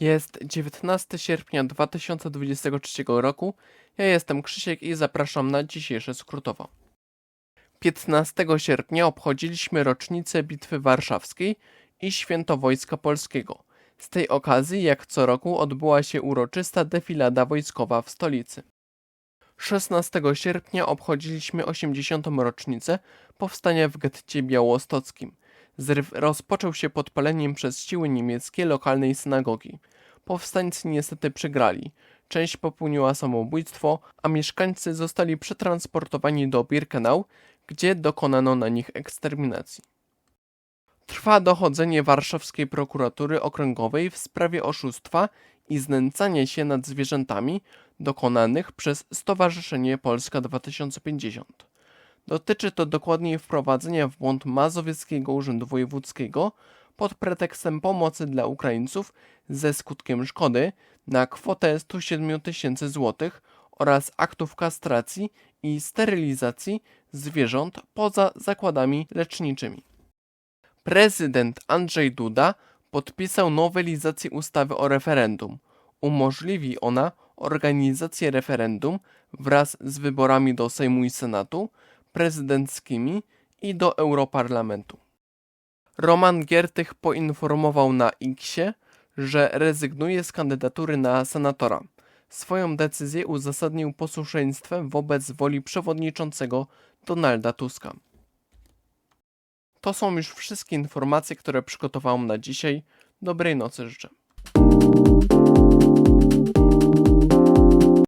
Jest 19 sierpnia 2023 roku. Ja jestem Krzysiek i zapraszam na dzisiejsze skrótowo. 15 sierpnia obchodziliśmy rocznicę Bitwy Warszawskiej i Święto Wojska Polskiego. Z tej okazji, jak co roku, odbyła się uroczysta defilada wojskowa w stolicy. 16 sierpnia obchodziliśmy 80. rocznicę powstania w getcie białostockim. Zryw rozpoczął się podpaleniem przez siły niemieckie lokalnej synagogi. Powstańcy niestety przegrali. Część popełniła samobójstwo, a mieszkańcy zostali przetransportowani do Birkenau, gdzie dokonano na nich eksterminacji. Trwa dochodzenie warszawskiej prokuratury okręgowej w sprawie oszustwa i znęcania się nad zwierzętami dokonanych przez Stowarzyszenie Polska 2050. Dotyczy to dokładniej wprowadzenia w błąd Mazowieckiego Urzędu Wojewódzkiego pod pretekstem pomocy dla Ukraińców ze skutkiem szkody na kwotę 107 tysięcy złotych oraz aktów kastracji i sterylizacji zwierząt poza zakładami leczniczymi. Prezydent Andrzej Duda podpisał nowelizację ustawy o referendum. Umożliwi ona organizację referendum wraz z wyborami do Sejmu i Senatu, prezydenckimi i do Europarlamentu. Roman Giertych poinformował na Xie, że rezygnuje z kandydatury na senatora. Swoją decyzję uzasadnił posłuszeństwem wobec woli przewodniczącego Donalda Tuska. To są już wszystkie informacje, które przygotowałem na dzisiaj. Dobrej nocy życzę.